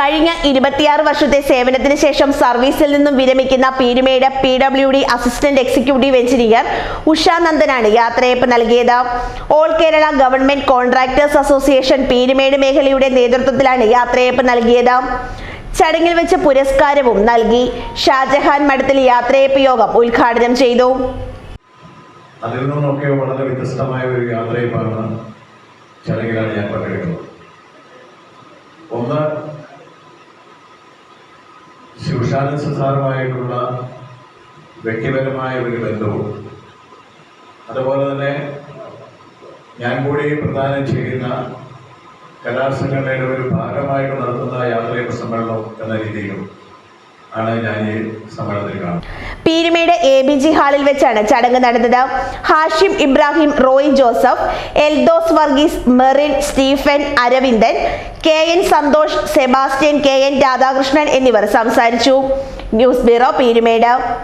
കഴിഞ്ഞ ഇരുപത്തിയാറ് വർഷത്തെ സേവനത്തിന് ശേഷം സർവീസിൽ നിന്നും വിരമിക്കുന്ന Peermade P W D assistant executive engineer ഉഷാനന്ദനാണ് യാത്രയപ്പ് നൽകിയത്. All Kerala government contractors association Peermade മേഖലയുടെ നേതൃത്വത്തിലാണ് യാത്രയപ്പ് നൽകിയത്. ചടങ്ങിൽ വെച്ച് പുരസ്കാരവും നൽകി. ഷാജഹാൻ മഠത്തിൽ യാത്രയപ്പ് യോഗം ഉദ്ഘാടനം ചെയ്തു. അതിൽ നിന്നൊക്കെ വളരെ വ്യത്യസ്തമായ ഒരു യാത്രയപ്പാണ് ചടങ്ങിലാണ് ഞാൻ പങ്കെടുക്കുന്നത്. ശിവശാനന്ദ സാറുമായിട്ടുള്ള വ്യക്തിപരമായ ഒരു ബന്ധവും അതുപോലെ തന്നെ ഞാൻ കൂടി പ്രദാനം ചെയ്യുന്ന കലാസംഘടനയുടെ ഒരു ഭാഗമായിട്ട് നടത്തുന്ന യാത്രയുടെ സമ്മേളനം എന്ന രീതിയിലും പീരുമേട് എ ബി ജി ഹാളിൽ വെച്ചാണ് ചടങ്ങ് നടന്നത്. Hashim Ibrahim Roy Joseph Eldhose Varghese Merin Stephen Aravindan K N Santhosh Sebastian K N Radhakrishnan എന്നിവർ സംസാരിച്ചു. News bureau Peermade.